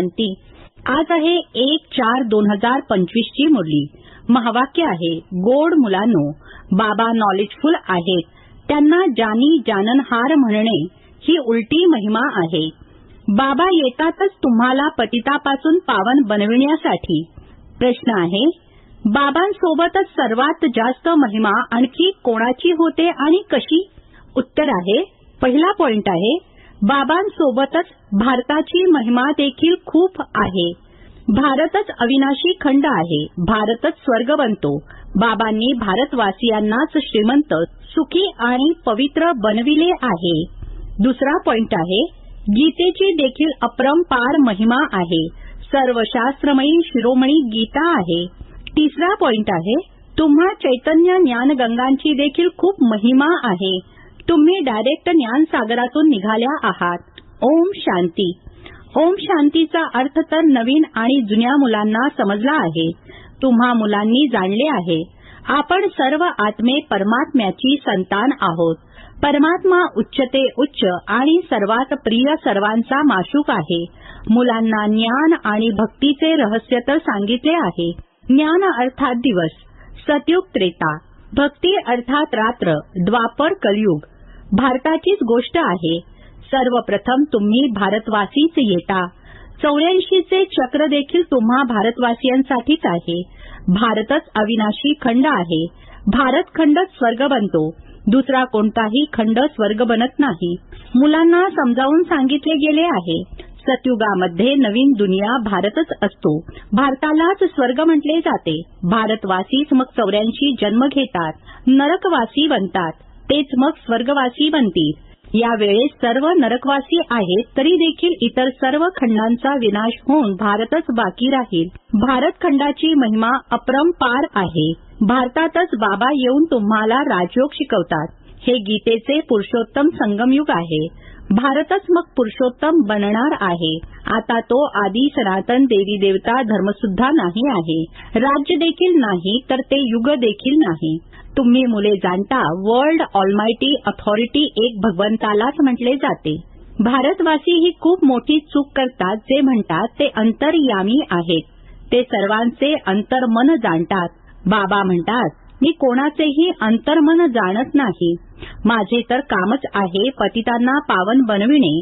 शांती आज आहे एक चार दोन हजार पंचवीस ची मुरली. महावाक्य आहे गोड मुलांनो बाबा नॉलेजफुल आहेत. त्यांना जानी जाननहार म्हणणे ही उलटी महिमा आहे. बाबा येतातच तुम्हाला पतितापासून पावन बनविण्यासाठी. प्रश्न आहे बाबांसोबतच सर्वात जास्त महिमा आणखी कोणाची होते आणि कशी? उत्तर आहे पहिला पॉइंट आहे बाबांसोबतच भारताची महिमा देखील खूप आहे. भारतच अविनाशी खंड आहे. भारतच स्वर्ग बनतो बाबांनी भारतवासियांनाच श्रीमंत सुखी आणि पवित्र बनविले आहे. दुसरा पॉइंट आहे गीतेची देखील अपरंपार महिमा आहे. सर्व शास्त्रमयी शिरोमणी गीता आहे. तिसरा पॉइंट आहे तुम्हा चैतन्य ज्ञानगंगांची देखील खूप महिमा आहे. तुम्ही डायरेक्ट ज्ञान सागरातून निघाल्या आहात. ओम शांती. ओम शांतीचा अर्थ तर नवीन आणि जुन्या मुलांना समजला आहे. तुम्हा मुलांनी जाणले आहे. आपण सर्व आत्मे परमात्म्याची संतान आहोत. परमात्मा उच्चते उच्च आणि सर्वात प्रिय सर्वांचा माशूक आहे. मुलांना ज्ञान आणि भक्तीचे रहस्य तर सांगितले आहे. ज्ञान अर्थात दिवस. सतयुग त्रेता. भक्ती अर्थात रात्र द्वापर कलयुग. भारताचीच गोष्ट आहे. सर्वप्रथम तुम्ही भारतवासीच येता. चौऱ्याऐंशीचे चक्र देखील तुम्हा भारतवासियांसाठीच आहे. भारतच अविनाशी खंड आहे. भारत खंडच स्वर्ग बनतो. दुसरा कोणताही खंड स्वर्ग बनत नाही. मुलांना समजावून सांगितले गेले आहे. सतयुगामध्ये नवीन दुनिया भारतच असतो. भारतालाच स्वर्ग म्हटले जाते. भारतवासीच मग चौऱ्याऐंशी जन्म घेतात. नरकवासी बनतात. तेच मग स्वर्गवासी बनतील. यावेळेस सर्व नरकवासी आहेत तरी देखील इतर सर्व खंडांचा विनाश होऊन भारतच बाकी राहील. भारत खंडाची महिमा अपरंपार आहे. भारतातच बाबा येऊन तुम्हाला राजयोग शिकवतात. हे गीतेचे पुरुषोत्तम संगमयुग आहे. भारतच मग पुरुषोत्तम बनणार आहे. आता तो आदी सनातन देवी देवता धर्मसुद्धा नाही आहे. राज्य देखील नाही तर ते युग देखील नाही. तुम्ही मुले जाणता वर्ल्ड ऑलमायटी अथॉरिटी एक भगवंतालाच म्हटले जाते. भारतवासी ही खूप मोठी चूक करतात जे म्हणतात ते अंतर्यामी आहेत. ते सर्वांचे अंतर्मन जाणतात. बाबा म्हणतात मी कोणाचेही अंतर्मन जाणत नाही. माझे तर कामच आहे पतितांना पावन बनविणे.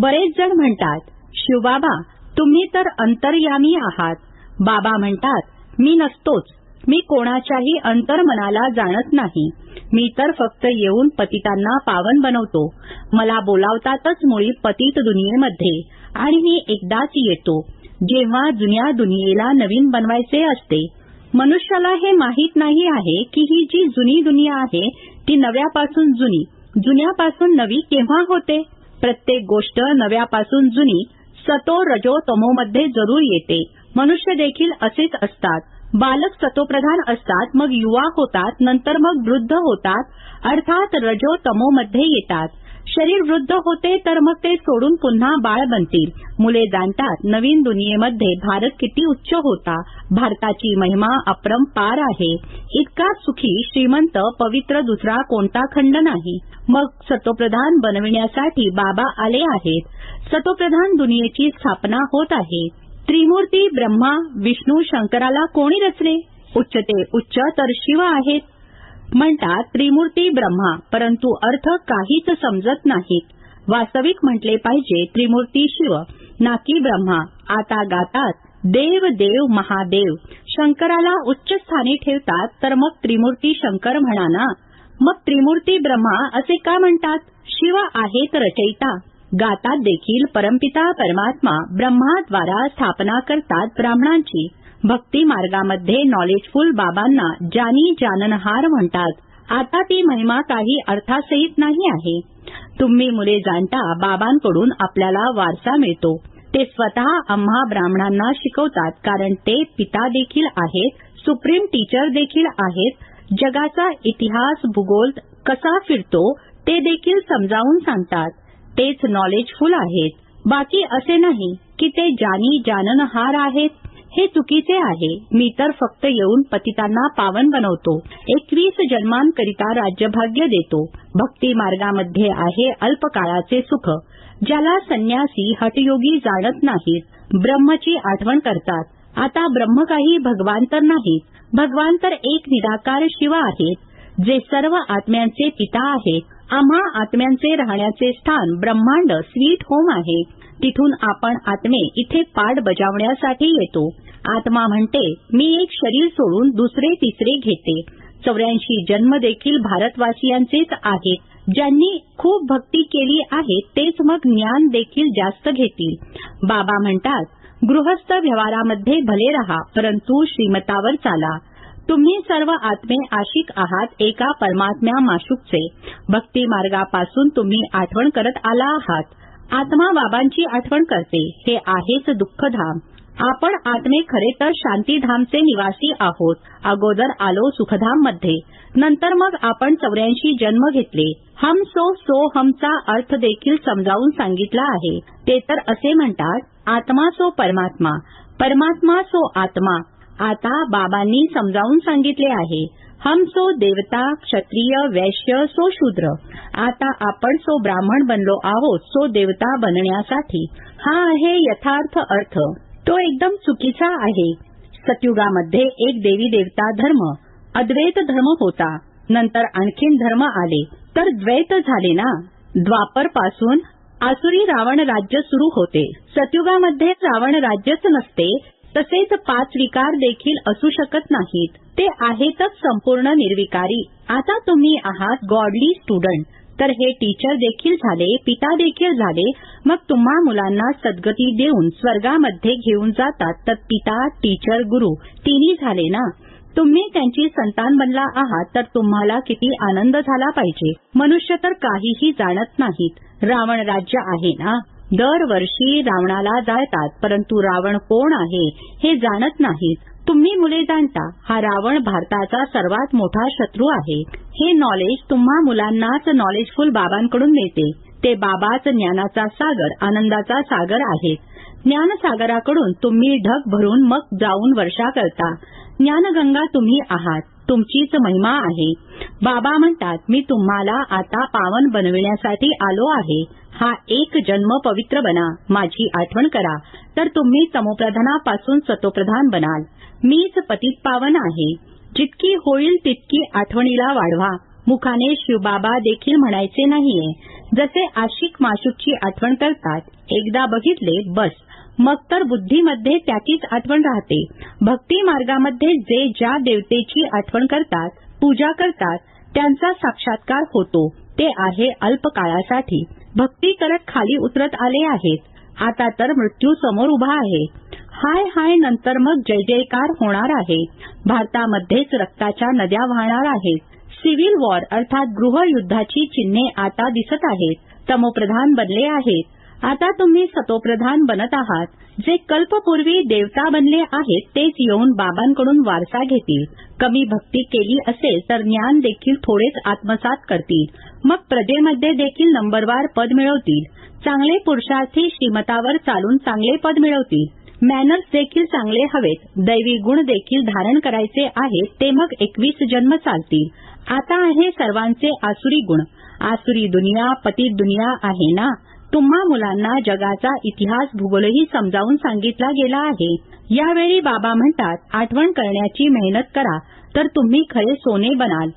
बरेच जण म्हणतात शिवबाबा तुम्ही तर अंतर्यामी आहात. बाबा म्हणतात मी नसतोच. मी कोणाच्याही अंतर्मनाला जाणत नाही. मी तर फक्त येऊन पतितांना पावन बनवतो. मला बोलावतातच मुळी पतित दुनियेमध्ये. आणि मी एकदाच येतो. जेव्हा जुन्या दुनियेला नवीन बनवायचे असते मनुष्याला हे माहीत नाही आहे की ही जी जुनी दुनिया आहे ती नव्यापासून जुनी. जुन्यापासून नवी केव्हा होते? प्रत्येक गोष्ट नव्यापासून जुनी सतो रजो तमोमध्ये जरूर येते. मनुष्य देखील असेच असतात. बालक सतोप्रधान असतात मग युवा होतात नंतर मग वृद्ध होतात अर्थात रजो तमोमध्ये येतात. शरीर वृद्ध होते तर मग ते सोडून पुन्हा बाळ बनतील. मुले जाणतात नवीन दुनियेमध्ये भारत किती उच्च होता. भारताची महिमा अपरंपार आहे. इतका सुखी श्रीमंत पवित्र दुसरा कोणता खंड नाही. मग सतोप्रधान बनविण्यासाठी बाबा आले आहेत. सतोप्रधान दुनियेची स्थापना होत आहे. त्रिमूर्ती ब्रह्मा विष्णू शंकराला कोणी रचले? उच्चते उच्च तर शिव आहेत. म्हणतात त्रिमूर्ती ब्रह्मा परंतु अर्थ काहीच समजत नाहीत. वास्तविक म्हटले पाहिजे त्रिमूर्ती शिव नाकी ब्रह्मा. आता गातात देव देव महादेव. शंकराला उच्च स्थानी ठेवतात तर मग त्रिमूर्ती शंकर म्हणा ना. मग त्रिमूर्ती ब्रह्मा असे का म्हणतात? शिव आहेत रचयिता. गातात देखील परमपिता परमात्मा ब्रह्माद्वारा स्थापना करतात ब्राह्मणांची. भक्ती मार्गामध्ये नॉलेजफुल बाबांना जानी जाननहार म्हणतात. आता ती महिमा काही अर्थासहित नाही आहे. तुम्ही मुले जाणता बाबांकडून आपल्याला वारसा मिळतो. ते स्वतः आम्हा ब्राह्मणांना शिकवतात कारण ते पिता देखील आहेत सुप्रीम टीचर देखील आहेत. जगाचा इतिहास भूगोल कसा फिरतो ते देखील समजावून सांगतात. तेच नॉलेजफुल आहेत. बाकी असे नाही की ते जानी जाननहार आहेत. हे चुकीचे आहे. मी तर फक्त येऊन पतितांना पावन बनवतो. एकवीस जन्मांकरिता राज्यभाग्य देतो. भक्ती मार्गामध्ये आहे अल्पकाळाचे सुख. ज्याला संन्यासी हटयोगी जाणत नाहीत ब्रह्मची आठवण करतात. आता ब्रह्म काही भगवान तर नाहीत. भगवान तर एक निराकार शिव आहेत. जे सर्व आत्म्यांचे पिता आहेत. आम्हा आत्म्यांचे राहण्याचे स्थान ब्रह्मांड स्वीट होम आहे. तिथून आपण आत्मे इथे पाठ बजावण्यासाठी येतो. आत्मा म्हणते मी एक शरीर सोडून दुसरे तिसरे घेते. चौऱ्याऐंशी जन्म देखील भारतवासियांचेच आहेत. ज्यांनी खूप भक्ती केली आहे तेच मग ज्ञान देखील जास्त घेतील. बाबा म्हणतात गृहस्थ व्यवहारामध्ये भले रहा परंतु श्रीमतावर चाला. तुम्ही सर्व आत्मे आशिक आहात एका परमात्म्या माशुकचे. भक्ती मार्गापासून तुम्ही आठवण करत आला आहात. आत्मा बाबांची आठवण करते हे आहेच दुःखधाम. आपण आत्मे खरे तर शांतीधामचे निवासी आहोत. अगोदर आलो सुखधाममध्ये नंतर मग आपण चौऱ्याऐंशी जन्म घेतले. हम सो सो हमचा अर्थ देखील समजावून सांगितला आहे. ते तर असे म्हणतात आत्मा सो परमात्मा. परमात्मा सो आत्मा. आता बाबांनी समजावून सांगितले आहे. हम सो देवता क्षत्रिय वैश्य सो शूद्र. आता आपण सो ब्राह्मण बनलो आहोत सो देवता बनण्यासाठी. हा आहे यथार्थ अर्थ. तो एकदम चुकीचा आहे. सतयुगामध्ये एक देवी देवता धर्म अद्वैत धर्म होता. नंतर आणखीन धर्म आले तर द्वैत झाले ना? द्वापरपासून आसुरी रावण राज्य सुरू होते. सतयुगामध्ये रावण राज्यच नसते तसेच पाच विकार देखील असू शकत नाहीत. ते आहेतच संपूर्ण निर्विकारी. आता तुम्ही आहात गॉडली स्टुडंट तर हे टीचर देखील झाले पिता देखील झाले. मग तुम्हा मुलांना सद्गती देऊन स्वर्गामध्ये घेऊन जातात. तर पिता टीचर गुरु तिन्ही झाले ना? तुम्ही त्यांची संतान बनला आहात तर तुम्हाला किती आनंद झाला पाहिजे. मनुष्य तर काहीही जाणत नाहीत. रावण राज्य आहे ना? दरवर्षी रावणाला जाळतात परंतु रावण कोण आहे हे जाणत नाहीत. तुम्ही मुले जाणता हा रावण भारताचा सर्वात मोठा शत्रू आहे. हे नॉलेज तुम्हा मुलांनाच नॉलेजफुल बाबांकडून मिळते. ते बाबाच ज्ञानाचा सागर आनंदाचा सागर आहेत. ज्ञानसागराकडून तुम्ही ढग भरून मग जाऊन वर्षा करता. ज्ञानगंगा तुम्ही आहात. तुमचीच महिमा आहे. बाबा म्हणतात मी तुम्हाला आता पावन बनविण्यासाठी आलो आहे. हा एक जन्म पवित्र बना. माझी आठवण करा. तर तुम्ही तमोप्रधानापासून सतोप्रधान बनाल. मीच पतित पावन आहे. जितकी होईल तितकी आठवणीला वाढवा. मुखाने शिवबाबा देखील म्हणायचे नाहीये. जसे आशिक माशुकची आठवण करतात एकदा बघितले बस. मग तर बुद्धीमध्ये त्याचीच आठवण राहते. भक्ती मार्गामध्ये जे ज्या देवतेची आठवण करतात पूजा करतात त्यांचा साक्षात्कार होतो. ते आहे अल्पकाळासाठी. भक्ती करत खाली उतरत आले आहेत. आता तर मृत्यू समोर उभा आहे. हाय हाय नंतर मग जय जयकार होणार आहे. भारतामध्येच रक्ताच्या नद्या वाहणार आहेत. सिव्हिल वॉर अर्थात गृहयुद्धाची चिन्हे आता दिसत आहेत. तमोप्रधान बनले आहेत. आता तुम्ही सतोप्रधान बनत आहात. जे कल्पपूर्वी देवता बनले आहेत तेच येऊन बाबांकडून वारसा घेतील. कमी भक्ती केली असेल तर ज्ञान देखील थोडेच आत्मसात करतील. मग प्रजेमध्ये देखील नंबरवार पद मिळवतील. चांगले पुरुषार्थी श्रीमतावर चालून चांगले पद मिळवतील. मॅनर्स देखील चांगले हवेत. दैवी गुण देखील धारण करायचे आहेत ते मग एकवीस जन्म चालतील. आता आहे सर्वांचे आसुरी गुण. आसुरी दुनिया पतित दुनिया आहे ना? तुम्हा मुलांना जगाचा इतिहास भूगोलही समजावून सांगितला गेला आहे. यावेळी बाबा म्हणतात आठवण करण्याची मेहनत करा तर तुम्ही खरे सोने बनाल.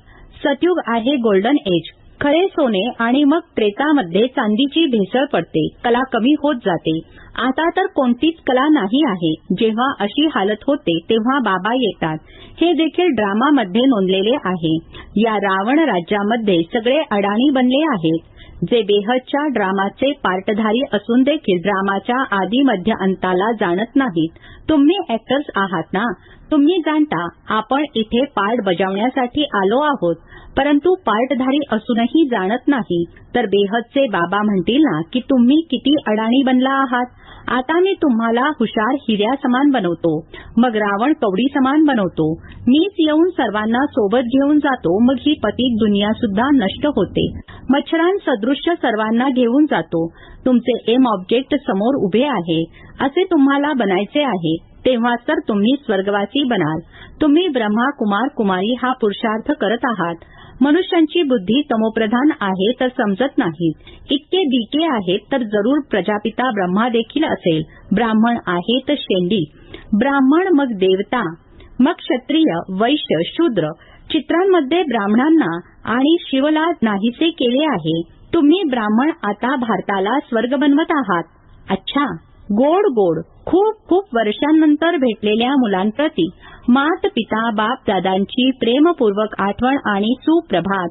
सतयुग आहे गोल्डन एज खरे सोने आणि मग त्रेतामध्ये चांदीची भेसळ पडते कला कमी होत जाते. आता तर कोणतीच कला नाही आहे. जेव्हा अशी हालत होते तेव्हा बाबा येतात. हे देखील ड्रामामध्ये नोंदलेले आहे. या रावण राज्यामध्ये सगळे अडाणी बनले आहेत. जे बेहदच्या ड्रामाचे पार्टधारी असून देखील ड्रामाच्या आदी मध्य अंताला जाणत नाहीत. तुम्ही ऍक्टर्स आहात ना? तुम्ही जाणता आपण इथे पार्ट बजावण्यासाठी आलो आहोत. परंतु पार्टधारी असूनही जाणत नाही. तर बेहदचे बाबा म्हणतील ना की तुम्ही किती अडाणी बनला आहात? आता मी तुम्हाला हुशार हिऱ्या समान बनवतो. मग रावण कवडी समान बनवतो. मीच येऊन सर्वांना सोबत घेऊन जातो मग ही पतीत दुनिया सुद्धा नष्ट होते. मच्छरां सदृश्य सर्वांना घेऊन जातो. तुमचे एम ऑब्जेक्ट समोर उभे आहे. असे तुम्हाला बनायचे आहे. तेव्हा तर तुम्ही स्वर्गवासी बनाल. तुम्ही ब्रह्मा कुमार कुमारी हा पुरुषार्थ करत आहात. मनुष्यांची बुद्धी तमोप्रधान आहे तर समजत नाहीत इतके बिके आहेत तर जरूर प्रजापिता ब्रह्मा देखील असेल. ब्राह्मण आहे तर शेंडी. ब्राह्मण मग देवता. मग क्षत्रिय वैश्य शूद्र. चित्रांमध्ये ब्राह्मणांना आणि शिवला नाहीसे केले आहे. तुम्ही ब्राह्मण आता भारताला स्वर्ग बनवत आहात. अच्छा गोड गोड खूप खूप वर्षांनंतर भेटलेल्या मुलांप्रती मात पिता बाप दादांची प्रेमपूर्वक आठवण आणि सुप्रभात.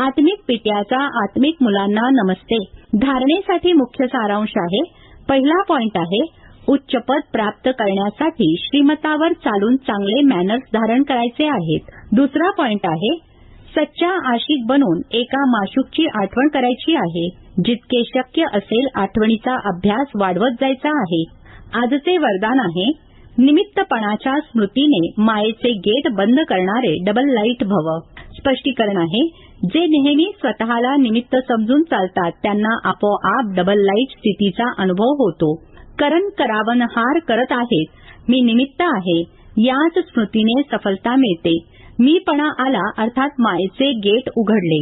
आत्मिक पित्याचा आत्मिक मुलांना नमस्ते. धारणेसाठी मुख्य सारांश आहे. पहिला पॉइंट आहे उच्च पद प्राप्त करण्यासाठी श्रीमतावर चालून चांगले मॅनर्स धारण करायचे आहेत. दुसरा पॉइंट आहे सच्चा आशिक बनून एका माशुकची आठवण करायची आहे जितके शक्य असेल आठवणीचा अभ्यास वाढवत जायचा आहे. आजचे वरदान आहे निमित्तपणाच्या स्मृतीने मायेचे गेट बंद करणारे डबल लाइट भव. स्पष्टीकरण आहे जे नेहमी स्वतःला निमित्त समजून चालतात त्यांना आपोआप डबल लाइट स्थितीचा अनुभव होतो. करण करावन हार करत आहेत मी निमित्त आहे याच स्मृतीने सफलता मिळते. मीपणा आला अर्थात मायेचे गेट उघडले.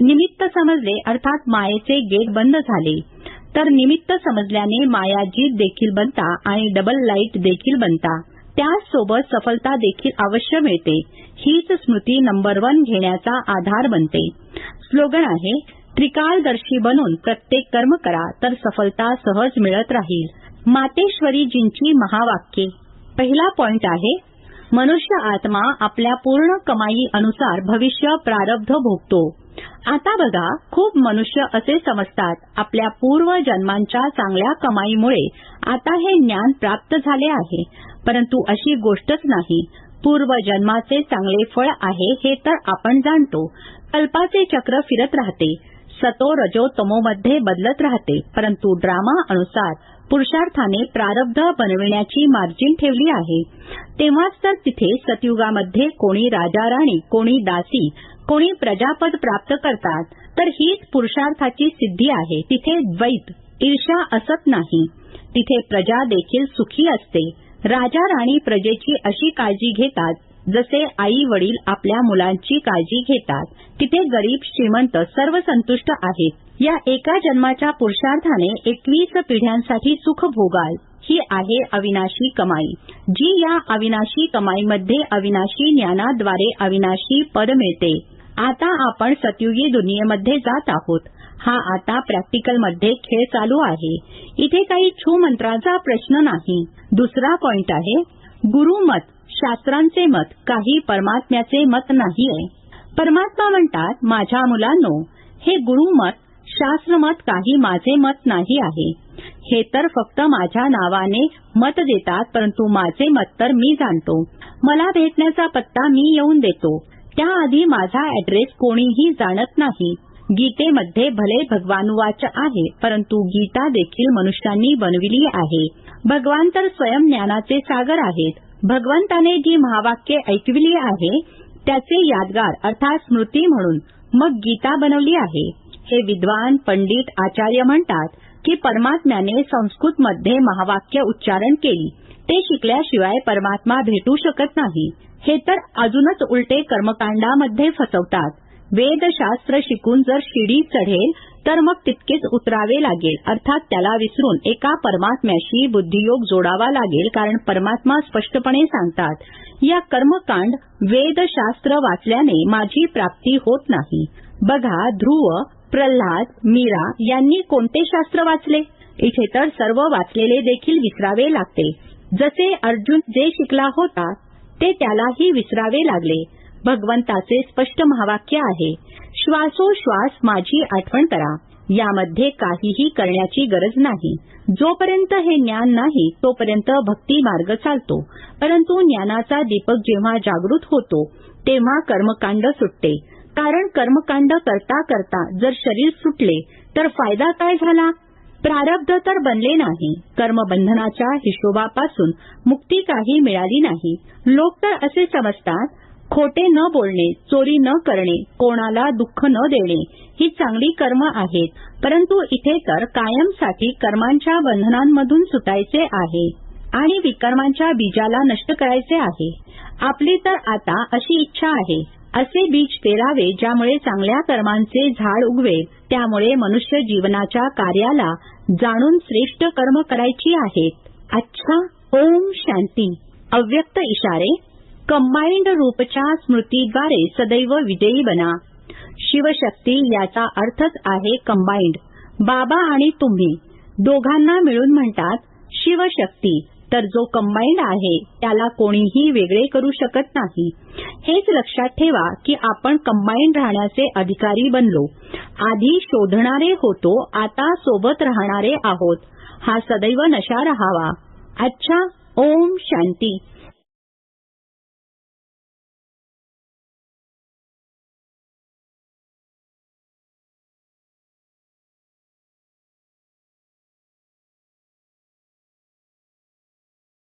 निमित्त समजले अर्थात मायेचे गेट बंद झाले. तर निमित्त समजल्याने माया जीत देखील बनता आणि डबल लाइट देखील बनता. त्याचसोबत सफलता देखील अवश्य मिळते. हीच स्मृती नंबर वन घेण्याचा आधार बनते. स्लोगन आहे त्रिकाळदर्शी बनून प्रत्येक कर्म करा तर सफलता सहज मिळत राहील. मातेश्वरीजींची महावाक्ये. पहिला पॉइंट आहे मनुष्य आत्मा आपल्या पूर्ण कमाई अनुसार भविष्य प्रारब्ध भोगतो. आता बघा खूप मनुष्य असे समजतात आपल्या पूर्व जन्मांच्या चांगल्या कमाईमुळे आता हे ज्ञान प्राप्त झाले आहे. परंतु अशी गोष्टच नाही पूर्व जन्माचे चांगले फळ आहे हे तर आपण जाणतो. कल्पाचे चक्र फिरत राहते सतो रजो तमोमध्ये बदलत राहते परंतु ड्रामा अनुसार पुरुषार्थाने प्रारब्ध बनविण्याची मार्जिन ठेवली आहे. तेव्हाच तर तिथे सतयुगामध्ये कोणी राजाराणी कोणी दासी कोणी प्रजापद प्राप्त करतात तर हीच पुरुषार्थाची सिद्धी आहे. तिथे द्वैत ईर्षा असत नाही. तिथे प्रजा देखील सुखी असते. राजा राणी प्रजेची अशी काळजी घेतात जसे आई वडील आपल्या मुलांची काळजी घेतात. तिथे गरीब श्रीमंत सर्व संतुष्ट आहेत. या एका जन्माच्या पुरुषार्थाने एकवीस पिढ्यांसाठी सुख भोगाल ही आहे अविनाशी कमाई. जी या अविनाशी कमाईमध्ये अविनाशी ज्ञानाद्वारे अविनाशी पद मिळते. आता आपण सतयुगी दुनियेमध्ये जात आहोत. हा आता प्रॅक्टिकलमध्ये खेळ चालू आहे. इथे काही छू मंत्राचा प्रश्न नाही. दुसरा पॉइंट आहे गुरुमत शास्त्रांचे मत काही परमात्म्याचे मत नाहीये. परमात्मा म्हणतात माझ्या मुलांनो हे गुरुमत शास्त्रमत काही माझे मत नाही आहे. हे तर फक्त माझ्या नावाने मत देतात परंतु माझे मत तर मी जाणतो. मला भेटण्याचा पत्ता मी येऊन देतो. त्याआधी माझा ऍड्रेस कोणीही जाणत नाही. गीतेमध्ये भले भगवानुवाच आहे परंतु गीता देखील मनुष्यांनी बनविली आहे. भगवान तर स्वयं ज्ञानाचे सागर आहेत. भगवंताने जी महावाक्ये ऐकविली आहे त्याचे यादगार अर्थात स्मृती म्हणून मग गीता बनवली आहे. हे विद्वान पंडित आचार्य म्हणतात की परमात्म्याने संस्कृतमध्ये महावाक्य उच्चारण केली. ते शिकल्याशिवाय परमात्मा भेटू शकत नाही. हे तर अजूनच उलटे कर्मकांडामध्ये फसवतात. वेदशास्त्र शिकून जर शिडी चढेल तर मग तितकेच उतरावे लागेल. अर्थात त्याला विसरून एका परमात्म्याशी बुद्धियोग जोडावा लागेल कारण परमात्मा स्पष्टपणे सांगतात या कर्मकांड वेदशास्त्र वाचल्याने माझी प्राप्ती होत नाही. बघा ध्रुव प्रल्हाद मीरा यांनी कोणते शास्त्र वाचले? इथे तर सर्व वाचलेले देखील विसरावे लागते. जसे अर्जुन जे शिकला होता ते त्यालाही विसरावे लागले. भगवंताचे स्पष्ट महावाक्य आहे श्वासोश्वास माझी आठवण करा. यामध्ये काहीही करण्याची गरज नाही. जोपर्यंत हे ज्ञान नाही तोपर्यंत भक्ती मार्ग चालतो. परंतु ज्ञानाचा दीपक जेव्हा जागृत होतो तेव्हा कर्मकांड सुटते. कारण कर्मकांड करता करता जर शरीर सुटले तर फायदा काय झाला? प्रारब्ध तर बनले नाही. कर्मबंधनाच्या हिशोबापासून मुक्ती काही मिळाली नाही. लोक तर असे समजतात खोटे न बोलणे चोरी न करणे कोणाला दुःख न देणे ही चांगली कर्म आहेत परंतु इथे तर कायमसाठी कर्मांच्या बंधनांमधून सुटायचे आहे आणि विकर्मांच्या बीजाला नष्ट करायचे आहे. आपली तर आता अशी इच्छा आहे. असे बीज पेरावे ज्यामुळे चांगल्या कर्मांचे झाड उगवे. त्यामुळे मनुष्य जीवनाच्या कार्याला जाणून श्रेष्ठ कर्म करायची आहेत. अच्छा ओम शांती. अव्यक्त इशारे. कंबाईंड रूपच्या स्मृतीद्वारे सदैव विजयी बना. शिवशक्ती याचा अर्थच आहे कंबाईंड बाबा आणि तुम्ही दोघांना मिळून म्हणतात शिवशक्ती. तर जो कंबाईंड आहे त्याला कोणीही वेगळे करू शकत नाही. हेच लक्षात ठेवा की आपण कंबाईंड राहण्याचे अधिकारी बनलो. आधी शोधणारे होतो आता सोबत राहणारे आहोत. हा सदैव नशा राहावा. अच्छा ओम शांती.